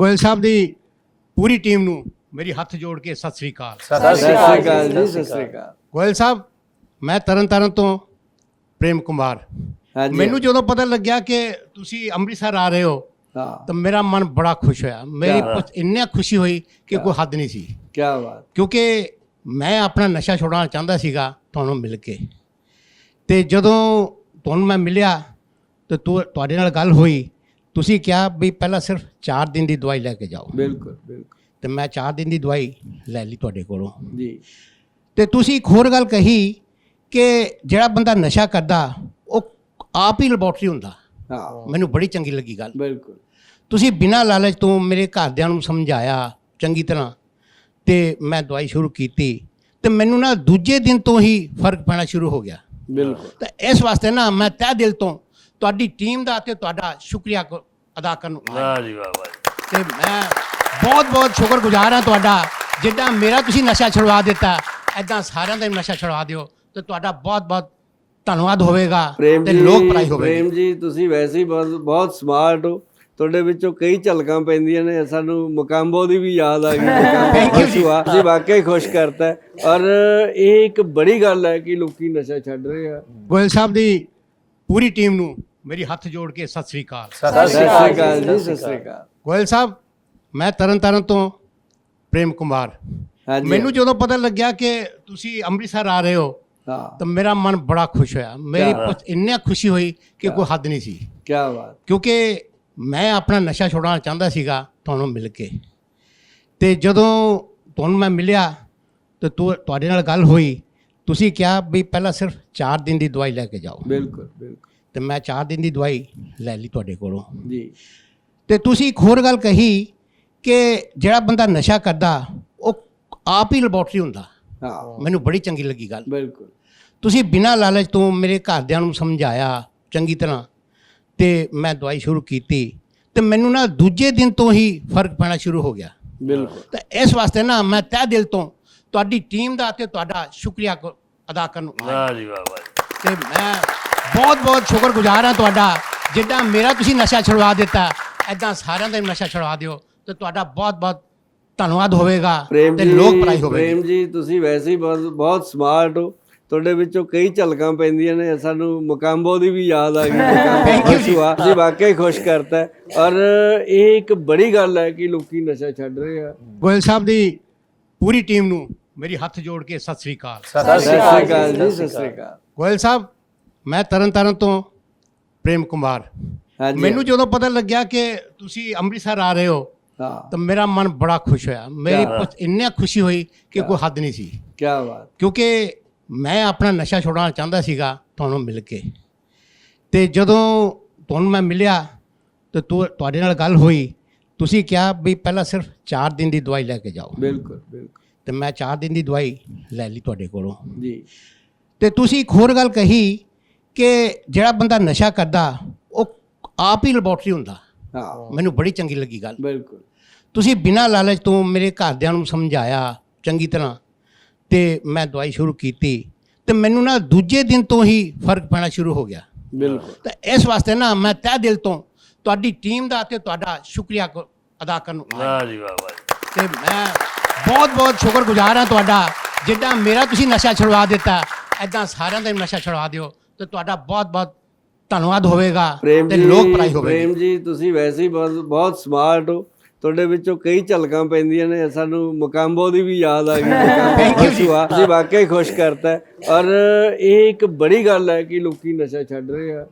ਗੋਇਲ ਸਾਹਿਬ ਦੀ ਪੂਰੀ team ਨੂੰ ਮੇਰੀ ਹੱਥ ਜੋੜ ਕੇ ਸਤਿ ਸ੍ਰੀ ਅਕਾਲ। ਸਤਿ ਸ਼੍ਰੀ ਅਕਾਲ ਜੀ ਸਤਿ ਸ਼੍ਰੀ ਅਕਾਲ। ਗੋਇਲ ਸਾਹਿਬ ਮੈਂ ਤਰਨਤਾਰਨ ਤੋਂ ਪ੍ਰੇਮ ਕੁਮਾਰ। ਮੈਨੂੰ ਜਦੋਂ ਪਤਾ ਲੱਗਿਆ ਕਿ ਤੁਸੀਂ ਅੰਮ੍ਰਿਤਸਰ ਆ ਰਹੇ ਹੋ ਤਾਂ ਮੇਰਾ ਮਨ ਬੜਾ ਖੁਸ਼ ਹੋਇਆ। ਮੇਰੀ ਇੰਨੀ ਖੁਸ਼ੀ ਹੋਈ ਕਿ ਕੋਈ ਹੱਦ ਨਹੀਂ ਸੀ। ਕੀ ਬਾਤ। ਕਿਉਂਕਿ ਮੈਂ ਆਪਣਾ ਨਸ਼ਾ ਛੁਡਾਉਣਾ ਚਾਹੁੰਦਾ ਸੀਗਾ ਤੁਹਾਨੂੰ ਮਿਲ ਕੇ। ਤੇ ਜਦੋਂ ਤੁਹਾਨੂੰ ਮੈਂ ਮਿਲਿਆ ਤੇ ਤੁ- ਤੁਹਾਡੇ ਨਾਲ ਗੱਲ ਹੋਈ ਤੁਸੀਂ ਕਿਹਾ ਵੀ ਪਹਿਲਾਂ ਸਿਰਫ 4 ਦਿਨ ਦੀ ਦਵਾਈ ਲੈ ਕੇ ਜਾਓ। ਬਿਲਕੁਲ ਬਿਲਕੁਲ। ਤੇ ਮੈਂ 4 ਦਿਨ ਦੀ ਦਵਾਈ ਲੈ ਲਈ ਤੁਹਾਡੇ ਕੋਲੋਂ। ਜੀ। ਤੇ ਤੁਸੀਂ ਇੱਕ ਹੋਰ ਗੱਲ ਕਹੀ ਕਿ ਜਿਹੜਾ ਬੰਦਾ ਨਸ਼ਾ ਕਰਦਾ ਉਹ ਆਪ ਹੀ ਲੈਬੋਰਟਰੀ ਹੁੰਦਾ। ਹਾਂ। ਮੈਨੂੰ ਬੜੀ ਚੰਗੀ ਲੱਗੀ ਗੱਲ। ਬਿਲਕੁਲ। ਤੁਸੀਂ ਬਿਨਾਂ ਲਾਲਚ ਤੋਂ ਮੇਰੇ ਘਰਦਿਆਂ ਨੂੰ ਸਮਝਾਇਆ ਚੰਗੀ ਤਰ੍ਹਾਂ ਤੇ ਮੈਂ ਦਵਾਈ ਸ਼ੁਰੂ ਕੀਤੀ ਤੇ ਮੈਨੂੰ ਨਾ ਦੂਜੇ ਦਿਨ ਤੋਂ ਹੀ ਫ਼ਰਕ ਪੈਣਾ ਸ਼ੁਰੂ ਹੋ ਗਿਆ। ਬਿਲਕੁਲ। ਤਾਂ ਇਸ ਵਾਸਤੇ ਨਾ ਮੈਂ ਤਹਿ ਦਿਲ ਤੋਂ ਤੁਹਾਡੀ ਟੀਮ ਦਾ ਤੇ ਤੁਹਾਡਾ ਸ਼ੁਕਰੀਆ ਅਦਾ ਕਰਨ ਆਇਆ। ਵਾਹ ਜੀ ਵਾਹ ਵਾਹ ਜੀ। ਤੇ ਮੈਂ ਬਹੁਤ ਬਹੁਤ ਸ਼ੁਕਰਗੁਜ਼ਾਰ ਹਾਂ ਤੁਹਾਡਾ ਜਿੱਦਾਂ ਮੇਰਾ ਤੁਸੀਂ ਨਸ਼ਾ ਛੁਡਵਾ ਦਿੱਤਾ ਐਦਾਂ ਸਾਰਿਆਂ ਦਾ ਹੀ ਨਸ਼ਾ ਛੁਡਵਾ ਦਿਓ ਤੇ ਤੁਹਾਡਾ ਬਹੁਤ ਬਹੁਤ ਧੰਨਵਾਦ ਹੋਵੇਗਾ ਪ੍ਰੇਮ ਤੇ ਜੀ ਲੋਕ ਭਲਾਈ ਹੋਵੇਗੀ ਪ੍ਰੇਮ ਜੀ ਤੁਸੀਂ ਵੈਸੇ ਹੀ ਬਹੁਤ ਬਹੁਤ ਸਮਾਰਟ ਹੋ ਤੁਹਾਡੇ ਵਿੱਚੋਂ ਕਈ ਝਲਕਾਂ ਪੈਂਦੀਆਂ ਨੇ ਸਾਨੂੰ ਮੁਕਾਂਬੋ ਦੀ ਵੀ ਯਾਦ ਆ ਗਈ Thank you ਜੀ। ਜੀ ਵਾਕਈ ਖੁਸ਼ ਕਰਤਾ ਹੈ। ਔਰ ਇਹ ਇੱਕ ਬੜੀ ਗੱਲ ਹੈ ਕਿ ਲੋਕੀ ਨਸ਼ਾ ਛੱਡ ਰਹੇ ਆ ਗੋਇਲ ਸਾਹਿਬ ਦੀ ਪੂਰੀ ਟੀਮ ਨੂੰ ਮੇਰੀ ਹੱਥ ਜੋੜ ਕੇ ਸਤਿ ਸ੍ਰੀ ਅਕਾਲ। ਸਤਿ ਸ਼੍ਰੀ ਅਕਾਲ ਜੀ ਸਤਿ ਸ਼੍ਰੀ ਅਕਾਲ। ਗੋਇਲ ਸਾਹਿਬ ਮੈਂ ਤਰਨਤਾਰਨ ਤੋਂ ਪ੍ਰੇਮ ਕੁਮਾਰ। ਹਾਂਜੀ। ਮੈਨੂੰ ਜਦੋਂ ਪਤਾ ਲੱਗਿਆ ਕਿ ਤੁਸੀਂ ਅੰਮ੍ਰਿਤਸਰ ਆ ਰਹੇ ਹੋ ਤਾਂ ਮੇਰਾ ਮਨ ਬੜਾ ਖੁਸ਼ ਹੋਇਆ। ਮੇਰੀ ਇੰਨੀ ਖੁਸ਼ੀ ਹੋਈ ਕਿ ਕੋਈ ਹੱਦ ਨਹੀਂ ਸੀ। ਕੀ ਬਾਤ। ਕਿਉਂਕਿ ਮੈਂ ਆਪਣਾ ਨਸ਼ਾ ਛੁਡਾਉਣਾ ਚਾਹੁੰਦਾ ਸੀਗਾ ਤੁਹਾਨੂੰ ਮਿਲ ਕੇ। ਤੇ ਜਦੋਂ ਤੁਹਾਨੂੰ ਮੈਂ ਮਿਲਿਆ ਤੇ ਤੁ- ਤੁਹਾਡੇ ਨਾਲ ਗੱਲ ਹੋਈ ਤੁਸੀਂ ਕਿਹਾ ਵੀ ਪਹਿਲਾਂ ਸਿਰਫ 4 ਦਿਨ ਦੀ ਦਵਾਈ ਲੈ ਕੇ ਜਾਓ। ਬਿਲਕੁਲ ਬਿਲਕੁਲ। ਤੇ ਮੈਂ 4 ਦਿਨ ਦੀ ਦਵਾਈ ਲੈ ਲਈ ਤੁਹਾਡੇ ਕੋਲੋਂ। ਜੀ। ਤੇ ਤੁਸੀਂ ਇੱਕ ਹੋਰ ਗੱਲ ਕਹੀ ਕਿ ਜਿਹੜਾ ਬੰਦਾ ਨਸ਼ਾ ਕਰਦਾ ਉਹ ਆਪ ਹੀ ਲੈਬੋਰਟਰੀ ਹੁੰਦਾ। ਹਾਂ। ਮੈਨੂੰ ਬੜੀ ਚੰਗੀ ਲੱਗੀ ਗੱਲ। ਬਿਲਕੁਲ। ਤੁਸੀਂ ਬਿਨਾਂ ਲਾਲਚ ਤੋਂ ਮੇਰੇ ਘਰਦਿਆਂ ਨੂੰ ਸਮਝਾਇਆ ਚੰਗੀ ਤਰ੍ਹਾਂ ਤੇ ਮੈਂ ਦਵਾਈ ਸ਼ੁਰੂ ਕੀਤੀ ਤੇ ਮੈਨੂੰ ਨਾ ਦੂਜੇ ਦਿਨ ਤੋਂ ਹੀ ਫ਼ਰਕ ਪੈਣਾ ਸ਼ੁਰੂ ਹੋ ਗਿਆ। ਬਿਲਕੁਲ। ਤਾਂ ਇਸ ਵਾਸਤੇ ਨਾ ਮੈਂ ਤਹਿ ਦਿਲ ਤੋਂ ਤੁਹਾਡੀ ਟੀਮ ਦਾ ਤੇ ਤੁਹਾਡਾ ਸ਼ੁਕਰੀਆ ਅਦਾ ਕਰਨ। ਵਾਹ ਜੀ ਵਾਹ ਵਾਹ। ਤੇ ਮੈਂ ਬਹੁਤ ਬਹੁਤ ਸ਼ੁਕਰਗੁਜ਼ਾਰ ਹਾਂ ਤੁਹਾਡਾ। ਜਿੱਦਾਂ ਮੇਰਾ ਤੁਸੀਂ ਨਸ਼ਾ ਛੁਡਵਾ ਦਿੱਤਾ ਐਦਾਂ ਸਾਰਿਆਂ ਦਾ ਨਸ਼ਾ ਛੁਡਵਾ ਦਿਓ। ਤੇ ਤੁਹਾਡਾ ਬਹੁਤ ਬਹੁਤ ਧੰਨਵਾਦ ਹੋਵੇਗਾ ਤੇ ਲੋਕ ਭਲਾਈ ਹੋਵੇਗੀ। ਪ੍ਰੇਮ ਜੀ ਤੁਸੀਂ ਵੈਸੇ ਹੀ ਬਹੁਤ ਬਹੁਤ ਸਮਾਰਟ ਹੋ। ਤੁਹਾਡੇ ਵਿੱਚੋਂ ਕਈ ਝਲਕਾਂ ਪੈਂਦੀਆਂ ਨੇ ਸਾਨੂੰ ਮੁਕਾਂਬੋ ਦੀ ਵੀ ਯਾਦ ਆ ਗਈ ਜੀ। ਜੀ ਵਾਕਈ ਖੁਸ਼ ਕਰਤਾ। ਹੈ। ਔਰ ਇਹ ਇੱਕ ਬੜੀ ਗੱਲ ਹੈ ਕਿ ਲੋਕੀ ਨਸ਼ਾ ਛੱਡ ਰਹੇ ਆ। ਗੋਇਲ ਸਾਹਿਬ ਦੀ ਪੂਰੀ ਟੀਮ ਨੂੰ ਮੇਰੀ ਹੱਥ ਜੋੜ ਕੇ ਸਤਿ ਸ੍ਰੀ ਅਕਾਲ। ਸਤਿ ਸ਼੍ਰੀ ਅਕਾਲ ਜੀ ਸਤਿ ਸ਼੍ਰੀ ਅਕਾਲ। ਗੋਇਲ ਸਾਹਿਬ ਮੈਂ ਤਰਨਤਾਰਨ ਤੋਂ ਪ੍ਰੇਮ ਕੁਮਾਰ। ਹਾਂਜੀ। ਮੈਨੂੰ ਜਦੋਂ ਪਤਾ ਲੱਗਿਆ ਕਿ ਤੁਸੀਂ ਅੰਮ੍ਰਿਤਸਰ ਆ ਰਹੇ ਹੋ ਹਾਂ। ਤਾਂ ਮੇਰਾ ਮਨ ਬੜਾ ਖੁਸ਼ ਹੋਇਆ। ਮੇਰੀ ਕਿਆ? ਇੰਨੀ ਖੁਸ਼ੀ ਹੋਈ ਕਿ ਕੋਈ ਹੱਦ ਨਹੀਂ ਸੀ। ਕੀ ਬਾਤ। ਕਿਉਂਕਿ ਮੈਂ ਆਪਣਾ ਨਸ਼ਾ ਛੁਡਾਉਣਾ ਚਾਹੁੰਦਾ ਸੀਗਾ ਤੁਹਾਨੂੰ ਮਿਲ ਕੇ। ਤੇ ਜਦੋਂ ਤੁਹਾਨੂੰ ਮੈਂ ਮਿਲਿਆ ਤੇ ਤੁ- ਤੁਹਾਡੇ ਨਾਲ ਗੱਲ ਹੋਈ ਤੁਸੀਂ ਕਿਹਾ ਵੀ ਪਹਿਲਾਂ ਸਿਰਫ 4 ਦਿਨ ਦੀ ਦਵਾਈ ਲੈ ਕੇ ਜਾਓ। ਬਿਲਕੁਲ ਬਿਲਕੁਲ। ਤੇ ਮੈਂ 4 ਦਿਨ ਦੀ ਦਵਾਈ ਲੈ ਲਈ ਤੁਹਾਡੇ ਕੋਲੋਂ। ਜੀ। ਤੇ ਤੁਸੀਂ ਇੱਕ ਹੋਰ ਗੱਲ ਕਹੀ ਕਿ ਜਿਹੜਾ ਬੰਦਾ ਨਸ਼ਾ ਕਰਦਾ ਉਹ ਆਪ ਹੀ ਲੈਬੋਰਟਰੀ ਹੁੰਦਾ। ਹਾਂ। ਮੈਨੂੰ ਬੜੀ ਚੰਗੀ ਲੱਗੀ ਗੱਲ। ਬਿਲਕੁਲ। ਤੁਸੀਂ ਬਿਨਾਂ ਲਾਲਚ ਤੋਂ ਮੇਰੇ ਘਰਦਿਆਂ ਨੂੰ ਸਮਝਾਇਆ ਚੰਗੀ ਤਰ੍ਹਾਂ ਤੇ ਮੈਂ ਦਵਾਈ ਸ਼ੁਰੂ ਕੀਤੀ ਤੇ ਮੈਨੂੰ ਨਾ ਦੂਜੇ ਦਿਨ ਤੋਂ ਹੀ ਫ਼ਰਕ ਪੈਣਾ ਸ਼ੁਰੂ ਹੋ ਗਿਆ। ਬਿਲਕੁਲ। ਤਾਂ ਇਸ ਵਾਸਤੇ ਨਾ ਮੈਂ ਤਹਿ ਦਿਲ ਤੋਂ ਤੁਹਾਡੀ ਟੀਮ ਦਾ ਤੇ ਤੁਹਾਡਾ ਸ਼ੁਕਰੀਆ ਅਦਾ ਕਰਨ। ਵਾਹ ਜੀ ਵਾਹ ਵਾਹ। ਤੇ ਮੈਂ ਬਹੁਤ ਬਹੁਤ ਸ਼ੁਕਰਗੁਜ਼ਾਰ ਹਾਂ ਤੁਹਾਡਾ ਜਿੱਦਾਂ ਮੇਰਾ ਤੁਸੀਂ ਨਸ਼ਾ ਛੁਡਵਾ ਦਿੱਤਾ ਐਦਾਂ ਸਾਰਿਆਂ ਦਾ ਨਸ਼ਾ ਛੁਡਵਾ ਦਿਓ। ਤੇ ਤੁਹਾਡਾ ਬਹੁਤ ਬਹੁਤ ਧੰਨਵਾਦ ਹੋਵੇਗਾ ਪ੍ਰੇਮ ਤੇ ਜੀ ਲੋਕ ਭਲਾਈ ਹੋਵੇਗੀ ਪ੍ਰੇਮ ਜੀ ਤੁਸੀਂ ਵੈਸੇ ਹੀ ਬਹੁਤ ਬਹੁਤ ਸਮਾਰਟ ਹੋ ਤੁਹਾਡੇ ਵਿੱਚੋਂ ਕਈ ਝਲਕਾਂ ਪੈਂਦੀਆਂ ਨੇ ਸਾਨੂੰ ਮੁਕਾਂਬੋ ਦੀ ਵੀ ਯਾਦ ਆ ਗਈ Thank you ਜੀ। ਜੀ ਵਾਕਈ ਖੁਸ਼ ਕਰਤਾ ਹੈ। ਔਰ ਇਹ ਇੱਕ ਬੜੀ ਗੱਲ ਹੈ ਕਿ ਲੋਕੀ ਨਸ਼ਾ ਛੱਡ ਰਹੇ ਆ